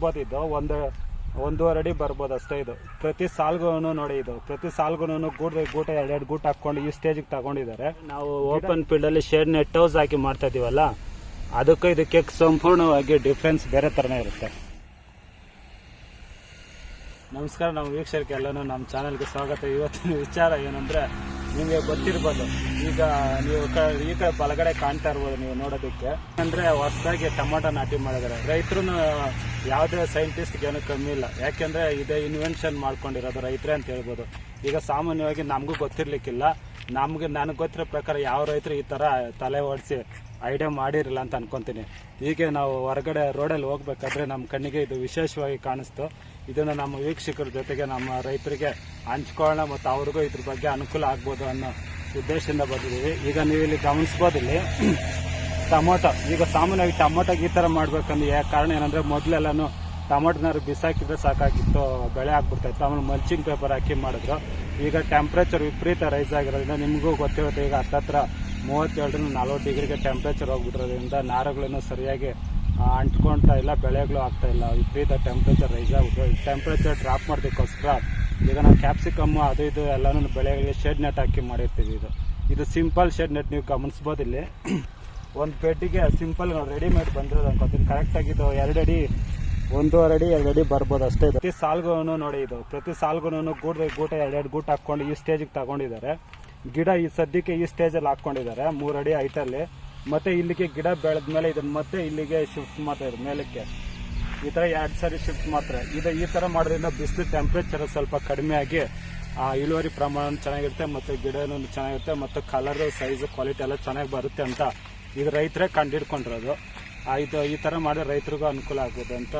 ಗಮನಿಸ್ಬೋದು ಇದು ಒಂದು ಒಂದೂವರೆ ಅಡಿ ಬರ್ಬೋದು ಅಷ್ಟೇ ಇದು. ಪ್ರತಿ ಸಾಲ್ಗೂ ನೋಡಿ ಇದು. ಪ್ರತಿ ಸಾಲ್ಗೂ ಗೂಟ ಗೂಟ ಎರಡೆರಡು ಗೂಟ ಹಾಕೊಂಡು ಈ ಸ್ಟೇಜಿಗೆ ತಗೊಂಡಿದ್ದಾರೆ. ನಾವು ಓಪನ್ ಫೀಲ್ಡಲ್ಲಿ ಶೇಡ್ ನೆಟ್ ಹೌಸ್ ಹಾಕಿ ಮಾಡ್ತಾ ಇದೀವಲ್ಲ ಅದಕ್ಕೂ ಇದಕ್ಕೆ ಸಂಪೂರ್ಣವಾಗಿ ಡಿಫ್ರೆನ್ಸ್ ಬೇರೆ ಥರನೇ ಇರುತ್ತೆ. ನಮಸ್ಕಾರ ನಮ್ಮ ವೀಕ್ಷಕರಿಗೆ ಎಲ್ಲನೂ ನಮ್ಮ ಚಾನಲ್ಗೆ ಸ್ವಾಗತ. ಇವತ್ತಿನ ವಿಚಾರ ಏನಂದ್ರೆ ನಿಮಗೆ ಗೊತ್ತಿರ್ಬೋದು. ಈಗ ನೀವು ಕ, ಈ ಕಡೆ ಬಲಗಡೆ ಕಾಣ್ತಾ ಇರ್ಬೋದು ನೀವು ನೋಡೋದಕ್ಕೆ. ಅಂದ್ರೆ ಹೊಸದಾಗಿ ಟೊಮಾಟೊ ನಾಟಿ ಮಾಡಿದ್ದಾರೆ. ರೈತರು ಯಾವುದೇ ಸೈಂಟಿಸ್ಟ್ಗೆ ಏನು ಕಮ್ಮಿ ಇಲ್ಲ. ಯಾಕೆಂದರೆ ಇದೇ ಇನ್ವೆನ್ಷನ್ ಮಾಡ್ಕೊಂಡಿರೋದು ರೈತರೇ ಅಂತ ಹೇಳ್ಬೋದು. ಈಗ ಸಾಮಾನ್ಯವಾಗಿ ನಮಗೂ ಗೊತ್ತಿರಲಿಕ್ಕಿಲ್ಲ. ನಮಗೆ, ನನಗೆ ಗೊತ್ತಿರೋ ಪ್ರಕಾರ ಯಾವ ರೈತರು ಈ ಥರ ತಲೆ ಓಡಿಸಿ ಐಡಿಯಾ ಮಾಡಿರಲಿಲ್ಲ ಅಂತ ಅನ್ಕೊಂತೀನಿ. ಹೀಗೆ ನಾವು ಹೊರಗಡೆ ರೋಡಲ್ಲಿ ಹೋಗ್ಬೇಕಾದ್ರೆ ನಮ್ಮ ಕಣ್ಣಿಗೆ ಇದು ವಿಶೇಷವಾಗಿ ಕಾಣಿಸ್ತು. ಇದನ್ನು ನಮ್ಮ ವೀಕ್ಷಕರ ಜೊತೆಗೆ ನಮ್ಮ ರೈತರಿಗೆ ಹಂಚ್ಕೊಳ್ಳೋಣ ಮತ್ತು ಅವ್ರಿಗೂ ಇದ್ರ ಬಗ್ಗೆ ಅನುಕೂಲ ಆಗ್ಬೋದು ಅನ್ನೋ ಉದ್ದೇಶದಿಂದ ಬಂದಿದ್ದೀವಿ. ಈಗ ನೀವು ಇಲ್ಲಿ ಗಮನಿಸ್ಬೋದು ಇಲ್ಲಿ. ಟೊಮೊಟೊ, ಈಗ ಸಾಮಾನ್ಯವಾಗಿ ಟೊಮೊಟೊಗೆ ಈ ಥರ ಮಾಡ್ಬೇಕಂದ್ರೆ ಯಾಕೆ ಕಾರಣ ಏನಂದರೆ ಮೊದಲೆಲ್ಲನೂ ಟೊಮೊಟೊನಾರು ಬಿಸಾಕಿದ್ರೆ ಸಾಕಾಗಿತ್ತು, ಬೆಳೆ ಆಗ್ಬಿಡ್ತಾಯಿತ್ತು. ಆಮೇಲೆ ಮಲ್ಚಿಂಗ್ ಪೇಪರ್ ಹಾಕಿ ಮಾಡಿದ್ರು. ಈಗ ಟೆಂಪ್ರೇಚರ್ ವಿಪರೀತ ರೈಸ್ ಆಗಿರೋದ್ರಿಂದ ನಿಮಗೂ ಗೊತ್ತಿರುತ್ತೆ, ಈಗ ಹತ್ತತ್ರ ಮೂವತ್ತೇಳರಿಂದ ನಲ್ವತ್ತು ಡಿಗ್ರಿಗೆ ಟೆಂಪ್ರೇಚರ್ ಹೋಗ್ಬಿಟ್ಟಿರೋದ್ರಿಂದ ನಾರುಗಳನ್ನು ಸರಿಯಾಗಿ ಅಂಟ್ಕೊಳ್ತಾ ಇಲ್ಲ, ಬೆಳೆಗಳು ಆಗ್ತಾ ಇಲ್ಲ. ವಿಪರೀತ ಟೆಂಪ್ರೇಚರ್ ರೈಸ್ ಆಗ್ಬಿಟ್ಟು ಟೆಂಪ್ರೇಚರ್ ಡ್ರಾಪ್ ಮಾಡೋದಕ್ಕೋಸ್ಕರ ಈಗ ನಾವು ಕ್ಯಾಪ್ಸಿಕಮ್ಮು ಅದು ಇದು ಎಲ್ಲನೂ ಬೆಳೆಗಳಿಗೆ ಶೆಡ್ ನೆಟ್ ಹಾಕಿ ಮಾಡಿರ್ತೀವಿ ಇದು. ಇದು ಸಿಂಪಲ್ ಶೆಡ್ ನೆಟ್ ನೀವು ಗಮನಿಸ್ಬೋದು ಇಲ್ಲಿ. ಒಂದು ಪೆಟ್ಟಿಗೆ ಸಿಂಪಲ್ ರೆಡಿಮೇಡ್ ಬಂದಿರೋದು ಅನ್ಕೋತೀನಿ. ಕರೆಕ್ಟಾಗಿ ಇದು ಎರಡು ಅಡಿ ಒಂದೂವರೆ ಅಡಿ ಎರಡು ಅಡಿ ಬರ್ಬೋದು ಅಷ್ಟೇ ಪ್ರತಿ ಸಾಲ್ಗೂ ನೋಡಿ ಇದು. ಪ್ರತಿ ಸಾಲ್ಗೂ ಗೂಟ ಗೂಟ, ಎರಡೆರಡು ಗೂಟ ಹಾಕ್ಕೊಂಡು ಈ ಸ್ಟೇಜಿಗೆ ತಗೊಂಡಿದ್ದಾರೆ. ಗಿಡ ಈ ಸದ್ಯಕ್ಕೆ ಈ ಸ್ಟೇಜಲ್ಲಿ ಹಾಕ್ಕೊಂಡಿದ್ದಾರೆ. ಮೂರು ಅಡಿ ಮತ್ತೆ ಇಲ್ಲಿಗೆ ಗಿಡ ಬೆಳೆದ್ಮೇಲೆ ಇದನ್ನ ಮತ್ತೆ ಇಲ್ಲಿಗೆ ಶಿಫ್ಟ್ ಮಾಡ್ತಾರೆ ಮೇಲಕ್ಕೆ. ಈ ತರ ಎರಡು ಸಾರಿ ಶಿಫ್ಟ್ ಮಾಡ್ತಾರೆ ಇದು ಈ ತರ ಮಾಡೋದ್ರಿಂದ ಬಿಸಿಲು ಟೆಂಪ್ರೇಚರ್ ಸ್ವಲ್ಪ ಕಡಿಮೆ ಆಗಿ, ಆ, ಇಳುವರಿ ಪ್ರಮಾಣ ಚೆನ್ನಾಗಿರುತ್ತೆ, ಮತ್ತೆ ಗಿಡನೂ ಚೆನ್ನಾಗಿರುತ್ತೆ, ಮತ್ತು ಕಲರ್ ಸೈಜ್ ಕ್ವಾಲಿಟಿ ಎಲ್ಲ ಚೆನ್ನಾಗಿ ಬರುತ್ತೆ ಅಂತ ಇದು ರೈತರೇ ಕಂಡಿಡ್ಕೊಂಡಿರೋದು. ಇದು ಈ ತರ ಮಾಡಿದ್ರೆ ರೈತರಿಗೂ ಅನುಕೂಲ ಆಗ್ಬೋದು ಅಂತ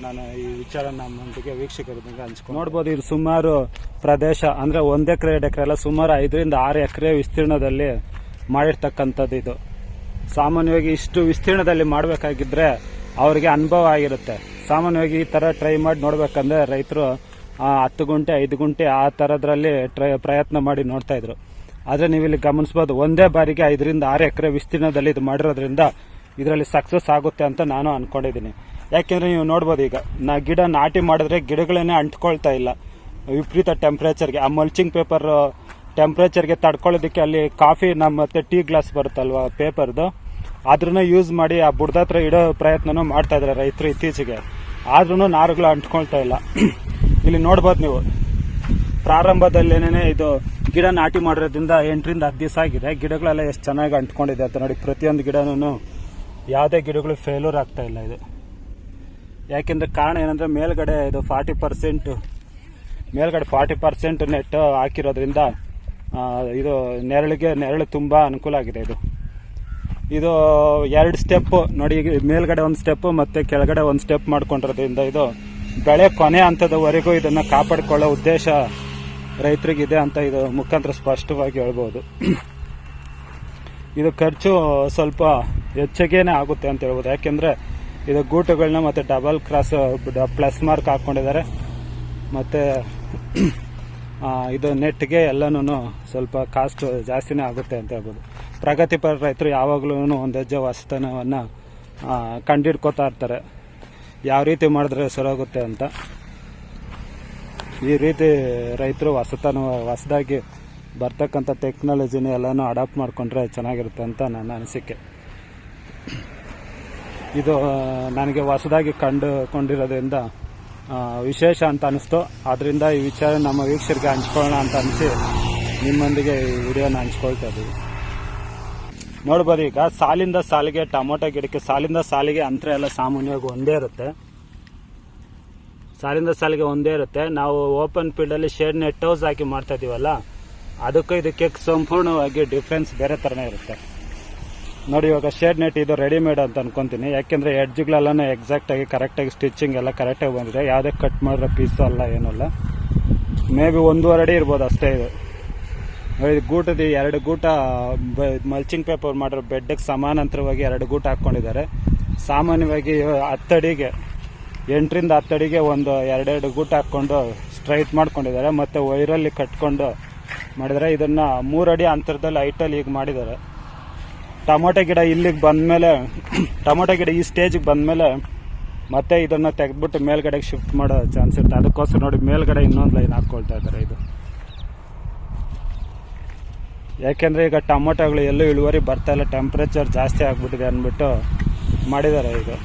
ನಾನು ಈ ವಿಚಾರ ನಮ್ಮೊಂದಿಗೆ ವೀಕ್ಷಕರೊಂದಿಗೆ ಹಂಚ್ಕೊಂಡು. ನೋಡ್ಬೋದು ಇದು ಸುಮಾರು ಪ್ರದೇಶ, ಅಂದ್ರೆ ಒಂದ್ ಎಕರೆ, ಎರಡು ಎಕರೆ ಎಲ್ಲ ಸುಮಾರು ಐದರಿಂದ ಆರು ಎಕರೆ ವಿಸ್ತೀರ್ಣದಲ್ಲಿ ಮಾಡಿರ್ತಕ್ಕಂಥದ್ದು ಇದು. ಸಾಮಾನ್ಯವಾಗಿ ಇಷ್ಟು ವಿಸ್ತೀರ್ಣದಲ್ಲಿ ಮಾಡಬೇಕಾಗಿದ್ರೆ ಅವರಿಗೆ ಅನುಭವ ಆಗಿರುತ್ತೆ. ಸಾಮಾನ್ಯವಾಗಿ ಈ ಥರ ಟ್ರೈ ಮಾಡಿ ನೋಡಬೇಕಂದ್ರೆ ರೈತರು ಹತ್ತು ಗುಂಟೆ, ಐದು ಗುಂಟೆ ಆ ಥರದ್ರಲ್ಲಿ ಟ್ರೈ ಪ್ರಯತ್ನ ಮಾಡಿ ನೋಡ್ತಾಯಿದ್ರು ಆದರೆ ನೀವು ಇಲ್ಲಿ ಗಮನಿಸ್ಬೋದು, ಒಂದೇ ಬಾರಿಗೆ ಐದರಿಂದ ಆರು ಎಕರೆ ವಿಸ್ತೀರ್ಣದಲ್ಲಿ ಇದು ಮಾಡಿರೋದ್ರಿಂದ ಇದರಲ್ಲಿ ಸಕ್ಸಸ್ ಆಗುತ್ತೆ ಅಂತ ನಾನು ಅಂದ್ಕೊಂಡಿದ್ದೀನಿ ಯಾಕೆಂದರೆ ನೀವು ನೋಡ್ಬೋದು ಈಗ, ನಾ ಗಿಡ ನಾಟಿ ಮಾಡಿದ್ರೆ ಗಿಡಗಳನ್ನೇ ಅಂಟ್ಕೊಳ್ತಾ ಇಲ್ಲ. ವಿಪರೀತ ಟೆಂಪ್ರೇಚರ್ಗೆ ಆ ಮಲ್ಚಿಂಗ್ ಪೇಪರ್ ಟೆಂಪ್ರೇಚರ್ಗೆ ತಡ್ಕೊಳ್ಳೋದಕ್ಕೆ ಅಲ್ಲಿ ಕಾಫಿ ನಮ್ಮ ಮತ್ತೆ ಟೀ ಗ್ಲಾಸ್ ಬರುತ್ತಲ್ವಾ ಪೇಪರ್ದು ಅದ್ರನ್ನ ಯೂಸ್ ಮಾಡಿ ಆ ಬುಡ್ದತ್ರ ಇಡೋ ಪ್ರಯತ್ನನೂ ಮಾಡ್ತಾ ಇದ್ದಾರೆ ರೈತರು ಇತ್ತೀಚೆಗೆ. ಆದ್ರೂ ನಾರುಗಳು ಅಂಟ್ಕೊಳ್ತಾ ಇಲ್ಲ. ಇಲ್ಲಿ ನೋಡ್ಬೋದು ನೀವು. ಪ್ರಾರಂಭದಲ್ಲೇನೇ ಇದು ಗಿಡ ನಾಟಿ ಮಾಡಿರೋದ್ರಿಂದ ಎಂಟರಿಂದ ಹತ್ತು ದಿವಸ ಆಗಿದೆ. ಗಿಡಗಳೆಲ್ಲ ಎಷ್ಟು ಚೆನ್ನಾಗಿ ಅಂಟ್ಕೊಂಡಿದೆ ಅಂತ ನೋಡಿ. ಪ್ರತಿಯೊಂದು ಗಿಡನೂ ಯಾವುದೇ ಗಿಡಗಳು ಫೇಲ್ಯೂರ್ ಆಗ್ತಾ ಇಲ್ಲ ಇದು. ಯಾಕೆಂದ್ರೆ ಕಾರಣ ಏನಂದ್ರೆ ಮೇಲ್ಗಡೆ ಇದು ಫಾರ್ಟಿ ಪರ್ಸೆಂಟ್ ಮೇಲ್ಗಡೆ ಫಾರ್ಟಿ ಪರ್ಸೆಂಟ್ ನೆಟ್ ಹಾಕಿರೋದ್ರಿಂದ ಇದು ನೆರಳಿಗೆ ನೆರಳು ತುಂಬ ಅನುಕೂಲ ಆಗಿದೆ ಇದು. ಇದು ಎರಡು ಸ್ಟೆಪ್ ನೋಡಿ, ಮೇಲ್ಗಡೆ ಒಂದು ಸ್ಟೆಪ್ ಮತ್ತೆ ಕೆಳಗಡೆ ಒಂದು ಸ್ಟೆಪ್ ಮಾಡ್ಕೊಂಡಿರೋದ್ರಿಂದ ಇದು ಬೆಳೆ ಕೊನೆ ಹಂತದವರೆಗೂ ಇದನ್ನು ಕಾಪಾಡಿಕೊಳ್ಳೋ ಉದ್ದೇಶ ರೈತರಿಗಿದೆ ಅಂತ ಇದು ಮುಖಾಂತರ ಸ್ಪಷ್ಟವಾಗಿ ಹೇಳ್ಬೋದು. ಇದು ಖರ್ಚು ಸ್ವಲ್ಪ ಹೆಚ್ಚಿಗೆನೆ ಆಗುತ್ತೆ ಅಂತ ಹೇಳ್ಬೋದು. ಯಾಕೆಂದ್ರೆ ಇದು ಗೂಟುಗಳನ್ನ ಮತ್ತೆ ಡಬಲ್ ಕ್ರಾಸ್ ಪ್ಲಸ್ ಮಾರ್ಕ್ ಹಾಕೊಂಡಿದ್ದಾರೆ. ಮತ್ತೆ ಇದು ನೆಟ್ಗೆ ಎಲ್ಲನೂ ಸ್ವಲ್ಪ ಕಾಸ್ಟ್ ಜಾಸ್ತಿನೇ ಆಗುತ್ತೆ ಅಂತ ಹೇಳ್ಬೋದು. ಪ್ರಗತಿಪರ ರೈತರು ಯಾವಾಗಲೂ ಒಂದು ಹೆಜ್ಜೆ ಹೊಸತನವನ್ನು ಕಂಡಿಡ್ಕೋತಾ ಇರ್ತಾರೆ. ಯಾವ ರೀತಿ ಮಾಡಿದ್ರೆ ಸರೋಗುತ್ತೆ ಅಂತ. ಈ ರೀತಿ ರೈತರು ಹೊಸತನ, ಹೊಸದಾಗಿ ಬರ್ತಕ್ಕಂಥ ಟೆಕ್ನಾಲಜಿನ ಎಲ್ಲನೂ ಅಡಾಪ್ಟ್ ಮಾಡಿಕೊಂಡ್ರೆ ಚೆನ್ನಾಗಿರುತ್ತೆ ಅಂತ ನನ್ನ ಅನಿಸಿಕೆ. ಇದು ನನಗೆ ಹೊಸದಾಗಿ ಕಂಡುಕೊಂಡಿರೋದ್ರಿಂದ ವಿಶೇಷ ಅಂತ ಅನಿಸ್ತು. ಅದರಿಂದ ಈ ವಿಚಾರ ನಮ್ಮ ವೀಕ್ಷಕರಿಗೆ ಹಂಚ್ಕೊಳ್ಳೋಣ ಅಂತ ಅನಿಸಿ ನಿಮ್ಮೊಂದಿಗೆ ಈ ವಿಡಿಯೋನ ಹಂಚ್ಕೊಳ್ತಾ ಇದ್ದೀವಿ. ನೋಡ್ಬೋದು ಈಗ ಸಾಲಿಂದ ಸಾಲಿಗೆ, ಟೊಮೊಟೊ ಗಿಡಕ್ಕೆ ಸಾಲಿಂದ ಸಾಲಿಗೆ ಅಂತರ ಎಲ್ಲ ಸಾಮಾನ್ಯವಾಗಿ ಒಂದೇ ಇರುತ್ತೆ. ಸಾಲಿಂದ ಸಾಲಿಗೆ ಒಂದೇ ಇರುತ್ತೆ. ನಾವು ಓಪನ್ ಫೀಲ್ಡಲ್ಲಿ ಶೇಡ್ ನೆಟ್ ಹೌಸ್ ಹಾಕಿ ಮಾಡ್ತಾ ಇದೀವಲ್ಲ, ಅದಕ್ಕೂ ಇದಕ್ಕೆ ಸಂಪೂರ್ಣವಾಗಿ ಡಿಫ್ರೆನ್ಸ್ ಬೇರೆ ಥರನೇ ಇರುತ್ತೆ. ನೋಡಿ, ಇವಾಗ ಶೇಡ್ ನೆಟ್ ಇದು ರೆಡಿಮೇಡ್ ಅಂತ ಅನ್ಕೊಂತೀನಿ. ಯಾಕೆಂದ್ರೆ ಎಡ್ಜ್ಗಳೆಲ್ಲಾನು ಎಕ್ಸಾಕ್ಟ್ ಆಗಿ ಕರೆಕ್ಟ್ ಆಗಿ ಸ್ಟಿಚಿಂಗ್ ಎಲ್ಲ ಕರೆಕ್ಟ್ ಆಗಿ ಬಂದಿದೆ. ಯಾವುದೇ ಕಟ್ ಮಾಡಿದ್ರೆ ಪೀಸ್ ಅಲ್ಲ ಏನಲ್ಲ ಮೇ ಬಿ ಒಂದೂವರೆ ಅಡಿ ಇರ್ಬೋದು ಅಷ್ಟೇ ಇದು. ಇದು ಗೂಟದ ಎರಡು ಗೂಟ ಮಲ್ಚಿಂಗ್ ಪೇಪರ್ ಮಾಡಿರೋ ಬೆಡ್ಗೆ ಸಮಾನಾಂತರವಾಗಿ ಎರಡು ಗೂಟ ಹಾಕೊಂಡಿದ್ದಾರೆ ಸಾಮಾನ್ಯವಾಗಿ ಹತ್ತಡಿಗೆ ಎಂಟರಿಂದ ಹತ್ತಡಿಗೆ ಒಂದು ಎರಡೆರಡು ಗೂಟ ಹಾಕ್ಕೊಂಡು ಸ್ಟ್ರೈಟ್ ಮಾಡ್ಕೊಂಡಿದ್ದಾರೆ. ಮತ್ತು ವೈರಲ್ಲಿ ಕಟ್ಕೊಂಡು ಮಾಡಿದರೆ ಇದನ್ನ ಮೂರಡಿ ಅಂತರದಲ್ಲಿ ಹೈಟಲ್ಲಿ ಈಗ ಮಾಡಿದ್ದಾರೆ. ಟೊಮೊಟೊ ಗಿಡ ಇಲ್ಲಿಗೆ ಬಂದಮೇಲೆ, ಟೊಮೊಟೊ ಗಿಡ ಈ ಸ್ಟೇಜಿಗೆ ಬಂದಮೇಲೆ ಮತ್ತೆ ಇದನ್ನು ತೆಗೆದ್ಬಿಟ್ಟು ಮೇಲ್ಗಡೆಗೆ ಶಿಫ್ಟ್ ಮಾಡೋ ಚಾನ್ಸ್ ಇರುತ್ತೆ. ಅದಕ್ಕೋಸ್ಕರ ನೋಡಿ, ಮೇಲ್ಗಡೆ ಇನ್ನೊಂದು ಲೈನ್ ಹಾಕ್ಕೊಳ್ತಾ ಇದ್ದಾರೆ ಇದು. ಯಾಕೆಂದರೆ ಈಗ ಟೊಮೊಟೊಗಳು ಎಲ್ಲೂ ಇಳುವರಿ ಬರ್ತಾ ಇಲ್ಲ ಟೆಂಪ್ರೇಚರ್ ಜಾಸ್ತಿ ಆಗಿಬಿಟ್ಟಿದೆ ಅಂದ್ಬಿಟ್ಟು ಮಾಡಿದ್ದಾರೆ ಇದು.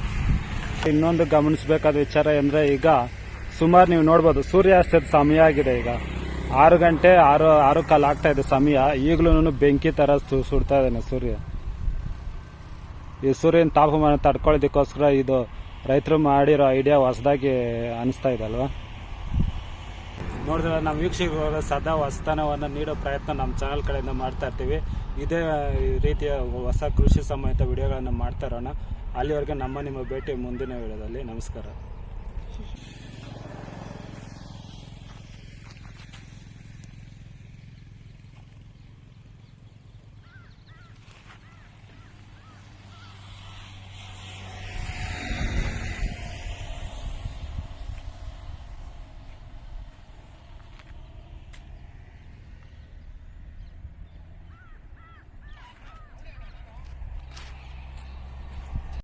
ಇನ್ನೊಂದು ಗಮನಿಸಬೇಕಾದ ವಿಚಾರ ಅಂದರೆ ಈಗ ಸುಮಾರು ನೀವು ನೋಡ್ಬೋದು, ಸೂರ್ಯಾಸ್ತದ ಸಮಯ ಆಗಿದೆ ಈಗ. ಆರು ಗಂಟೆ ಆರು ಆರು ಕಾಲು ಆಗ್ತಾ ಇದೆ ಸಮಯ. ಈಗಲೂ ಬೆಂಕಿ ಥರ ಸುಡ್ತಾ ಇದ್ದಾನೆ ಸೂರ್ಯ. ಈ ಸೂರ್ಯನ ತಾಪಮಾನ ತಡ್ಕೊಳ್ಳೋದಕ್ಕೋಸ್ಕರ ಇದು ರೈತರು ಮಾಡಿರೋ ಐಡಿಯಾ ಹೊಸದಾಗಿ ಅನಿಸ್ತಾ ಇದೆ ಅಲ್ವಾ? ನೋಡಿದ್ರೆ ನಮ್ಮ ವೀಕ್ಷಕರು ಸದಾ ಹೊಸತನವನ್ನು ನೀಡೋ ಪ್ರಯತ್ನ ನಮ್ಮ ಚಾನಲ್ ಕಡೆಯಿಂದ ಮಾಡ್ತಾ ಇರ್ತೀವಿ. ಇದೇ ರೀತಿಯ ಹೊಸ ಕೃಷಿ ಸಂಬಂಧಿತ ವಿಡಿಯೋಗಳನ್ನು ಮಾಡ್ತಾ ಇರೋಣ. ಅಲ್ಲಿವರೆಗೆ ನಮ್ಮ ನಿಮ್ಮ ಭೇಟಿ ಮುಂದಿನ ವಿಡಿಯೋದಲ್ಲಿ. ನಮಸ್ಕಾರ.